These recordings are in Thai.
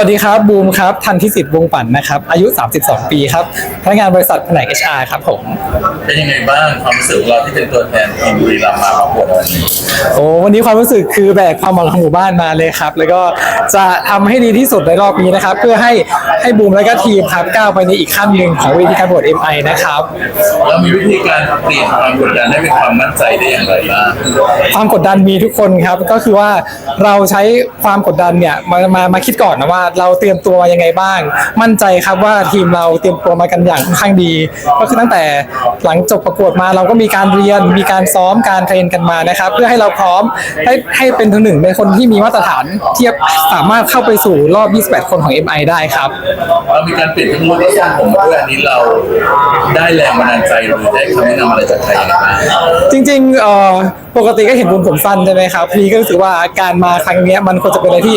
วัสดีครับบูมครับทันทิสิทธิ์วงปั่นนะครับอายุ 32 ปีครับพนักงานบริษัทแผนก HR ครับผมเป็นยังไงบ้างความรู้สึกของเราที่เป็นตัวแทนทีมบุรีรัมย์มาประกวดวันนี้โอ้วันนี้ความรู้สึกคือแบกความหวังของหมู่บ้านมาเลยครับ แล้วก็จะทำให้ดีที่สุดในรอบนี้นะครับ เพื่อให้ให้บูมและก็ทีมครับก้าวไปในอีกขั้นหนึ่งของเวทีการประกวด MI นะครับเรามีวิธีการเปลี่ยนความกดดันให้เป็นความมั่นใจได้อย่างไรบ้างความกดดันมีทุกคนครับก็คือว่าเราใช้ความกดดันเนี่ยมามามาคิดก่อนนะว่าเราเตรียมตัวมายังไงบ้าง มั่นใจครับว่าทีมเราเตรียมตัวมากันอย่างค่อนข้างดี ก็คือตั้งแต่หลังจบประกวดมาเราก็มีการเรียนมีการซ้อมการเทรนกันมานะครับ เพื่อให้เราพร้อมให้ให้เป็นถึงหนึ่งในคนที่มีมาตรฐานที่จะสามารถเข้าไปสู่รอบ 28 คนของ MI ได้ครับ เรามีการเปลี่ยนทั้งลุคและทรงผมมาด้วยอันนี้เราได้แรงบันดาลใจหรือได้คำแนะนำอะไรจากใครยังไงบ้าง จริงๆเอ่อปกติก็เห็นบุญผมสั้นใช่ไหมครับพี่ก็รู้สึกว่าการมาครั้งเนี้ยมันควรจะเป็นอะไรที่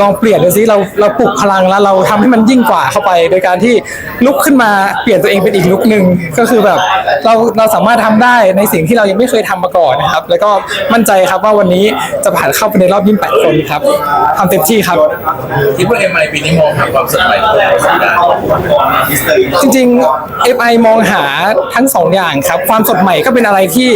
ลองเปลี่ยนดูซิเราเราปลุกพลังแล้วเราทำให้มันยิ่งกว่าเข้าไป โดยการที่ลุกขึ้นมาเปลี่ยนตัวเองเป็นอีกลุกหนึ่งก็คือแบบเราเราสามารถทำได้ในสิ่งที่เรายังไม่เคยทำมาก่อนนะครับ แล้วก็มั่นใจครับว่าวันนี้จะผ่านเข้าไปในรอบ 28 คนครับทำเต็มที่ครับ คิดว่า MI ปีนี้มองหาความสดใหม่ของประสบการณ์จริงๆ FI มองหาทั้งสองอย่างครับ ความสดใหม่ก็เป็นอะไรที่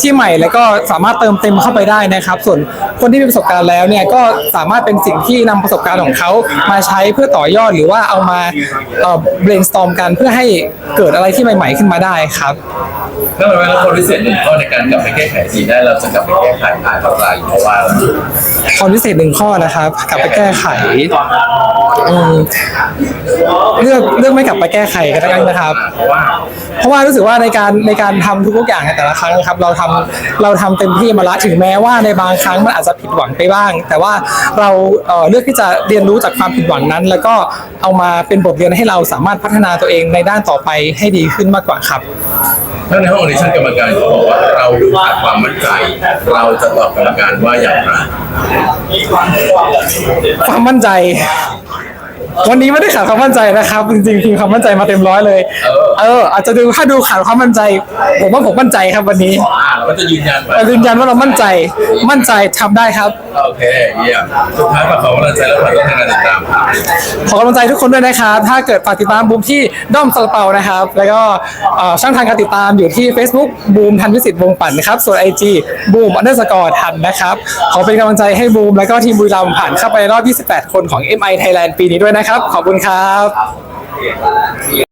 ที่ใหม่แล้วก็สามารถเติมเต็มเข้าไปได้นะครับ ส่วนคนที่มีประสบการณ์แล้วเนี่ยก็สามารถเป็นสิ่งที่นำประสบการณ์ของเขามาใช้เพื่อต่อยอดหรือว่าเอามาเอ่อ brainstorm กันเพื่อให้เกิดอะไรที่ใหม่ ๆ ขึ้นมาได้ครับถ้าเป็นเวลาคนพิเศษหนึ่งข้อในการกลับไปแก้ไขสีได้เราจะกลับไปแก้ไขผ่านอะไรเพราะว่าความพิเศษหนึ่งข้อนะครับ กลับไปแก้ไขอืมเลือกเลือกไม่กลับไปแก้ไขกันแล้วกันนะครับ เพราะว่าเพราะว่ารู้สึกว่าในการในการทำทุกๆอย่างในแต่ละครั้งนะครับ เราทำเราทำเต็มที่มาละถึงแม้ว่าในบางครั้งมันอาจจะผิดหวังไปบ้าง แต่ว่าเราเอ่อเลือกที่จะเรียนรู้จากความผิดหวังนั้น แล้วก็เอามาเป็นบทเรียนให้เราสามารถพัฒนาตัวเองในด้านต่อไปให้ดีขึ้นมากกว่าครับถ้าในห้องออดิชั่นกรรมการเขาบอกว่าเราดูขาดความมั่นใจ เราจะตอบกรรมการว่าอย่างไรความมั่นใจ วันนี้ไม่ได้ขาดความมั่นใจนะครับ จริงๆทีมความมั่นใจมาเต็มร้อยเลย เอออาจจะดูถ้าดูขาดความมั่นใจ ผมว่าผมมั่นใจครับวันนี้อ่าเรา ก็จะยืนยันไปเรายืนยันว่าเรามั่นใจมั่นใจทำได้ครับ โอเคเยี่ยมสุดท้ายฝากขอกำลังใจและฝากต้องทางการติดตามครับขอกำลังใจทุกคนด้วยนะครับ ถ้าเกิดฝากติดตามบูมที่ด้อมซาลาเปานะครับ แล้วก็เอ่อช่องทางการติดตามอยู่ที่ Facebook บูมทันวิสิตวงศ์ปั่นนะครับ ส่วน IG บูมอันเดอร์สกอร์ทันนะครับ ขอเป็นกำลังใจให้บูมแล้วก็ทีมบุรีรัมย์ผ่านเข้าไปรอบ 28 คนของ MI Thailand ปีนี้ด้วยนะครับ ขอบคุณครับ